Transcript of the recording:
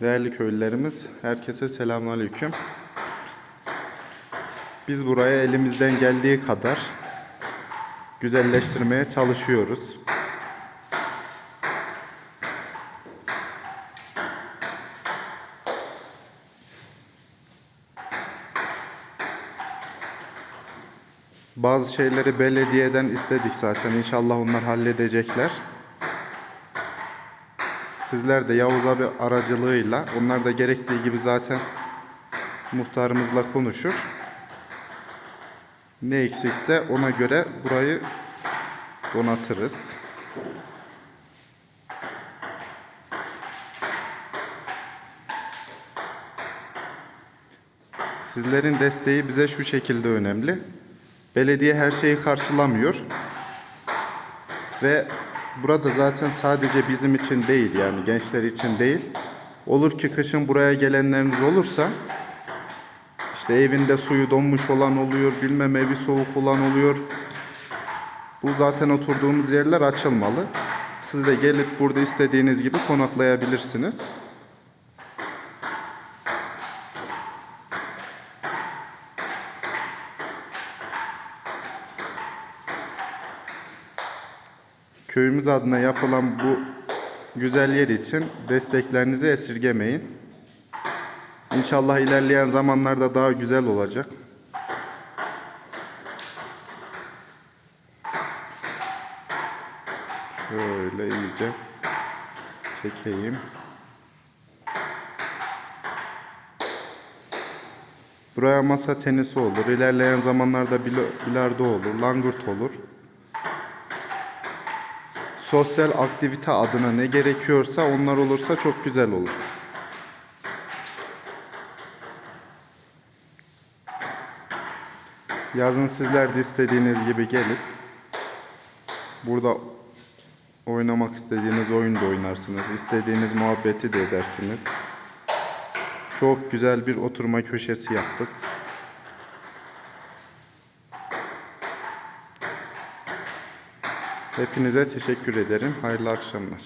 Değerli köylülerimiz, herkese selamünaleyküm. Biz buraya elimizden geldiği kadar güzelleştirmeye çalışıyoruz. Bazı şeyleri belediyeden istedik zaten. İnşallah onlar halledecekler. Sizler de Yavuz abi aracılığıyla onlar da gerektiği gibi zaten muhtarımızla konuşur. Ne eksikse ona göre burayı donatırız. Sizlerin desteği bize şu şekilde önemli. Belediye her şeyi karşılamıyor. Ve burada zaten sadece bizim için değil yani gençler için değil. Olur ki kışın buraya gelenleriniz olursa işte evinde suyu donmuş olan oluyor, bilmem evi soğuk olan oluyor. Bu zaten oturduğumuz yerler açılmalı. Siz de gelip burada istediğiniz gibi konaklayabilirsiniz. Köyümüz adına yapılan bu güzel yer için desteklerinizi esirgemeyin. İnşallah ilerleyen zamanlarda daha güzel olacak. Şöyle iyice çekeyim. Buraya masa tenisi olur. İlerleyen zamanlarda bilardo olur, langırt olur. Sosyal aktivite adına ne gerekiyorsa onlar olursa çok güzel olur. Yazın sizler de istediğiniz gibi gelip burada oynamak istediğiniz oyun da oynarsınız. İstediğiniz muhabbeti de edersiniz. Çok güzel bir oturma köşesi yaptık. Hepinize teşekkür ederim. Hayırlı akşamlar.